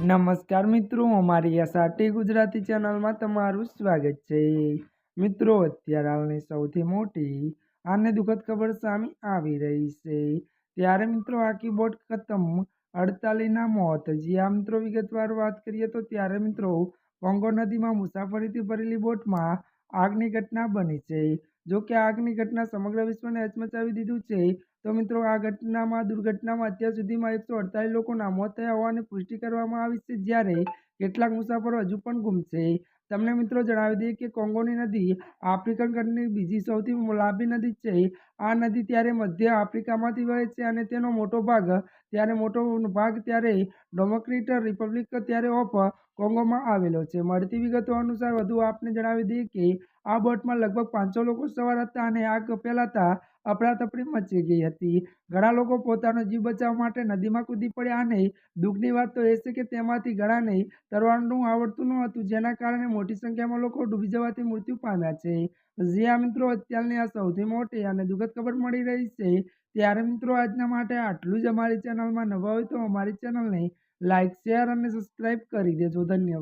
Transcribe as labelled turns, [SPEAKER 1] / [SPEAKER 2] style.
[SPEAKER 1] નમસ્કાર મિત્રો, અમારી એસઆરટી ગુજરાતી ચેનલમાં તમારું સ્વાગત છે. મિત્રો, અત્યારે હાલની સૌથી મોટી આને દુઃખદ ખબર સામે આવી રહી છે. ત્યારે મિત્રો, આ બોટ ખતમ અડતાલીના મોત. જે આ મિત્રો, વિગતવાર વાત કરીએ તો ત્યારે મિત્રો કોંગો નદીમાં મુસાફરીથી ભરેલી બોટમાં આગની ઘટના બની છે. જો કે આગની ઘટના સમગ્ર વિશ્વને હચમચાવી દીધું છે, તો મિત્રો આ ઘટનામાં, દુર્ઘટનામાં અત્યાર સુધીમાં એકસો અડતાલીસ લોકોના મોત થયા હોવાની પુષ્ટિ કરવામાં આવી છે, જ્યારે કેટલાક મુસાફરો હજુ પણ ગુમ છે. તમને મિત્રો જણાવી દઈએ કે કોંગોની નદી આફ્રિકન ખંડની બીજી સૌથી લાંબી નદી છે. આ નદી ત્યારે મધ્ય આફ્રિકામાંથી વહે છે અને તેનો મોટો ભાગ ત્યારે મોટો ભાગ ત્યારે ડેમોક્રેટિક રિપબ્લિક ત્યારે ઓફ કોંગોમાં આવેલો છે. મળતી વિગતો અનુસાર વધુ આપને જણાવી દઈએ કે આ બોટમાં લગભગ પાંચસો લોકો સવાર હતા અને આગ ફેલાતા અફરાતફરી મચી ગઈ હતી. ઘણા લોકો પોતાનો જીવ બચાવવા માટે નદીમાં કૂદી પડ્યા અને દુઃખની વાત તો એ છે કે તેમાંથી ઘણાને તરવાનું આવડતું ન હતું, જેના કારણે મોટી સંખ્યામાં લોકો ડૂબી જવાથી મૃત્યુ પામ્યા છે. જ્યાં મિત્રો અત્યારની આ સૌથી મોટી અને દુઃખદ ખબર મળી રહી છે, ત્યારે મિત્રો આજના માટે આટલું જ અમારી ચેનલમાં નવા હોય તો અમારી ચેનલને લાઇક શેર અને સબસ્ક્રાઈબ કરી દેજો. ધન્યવાદ.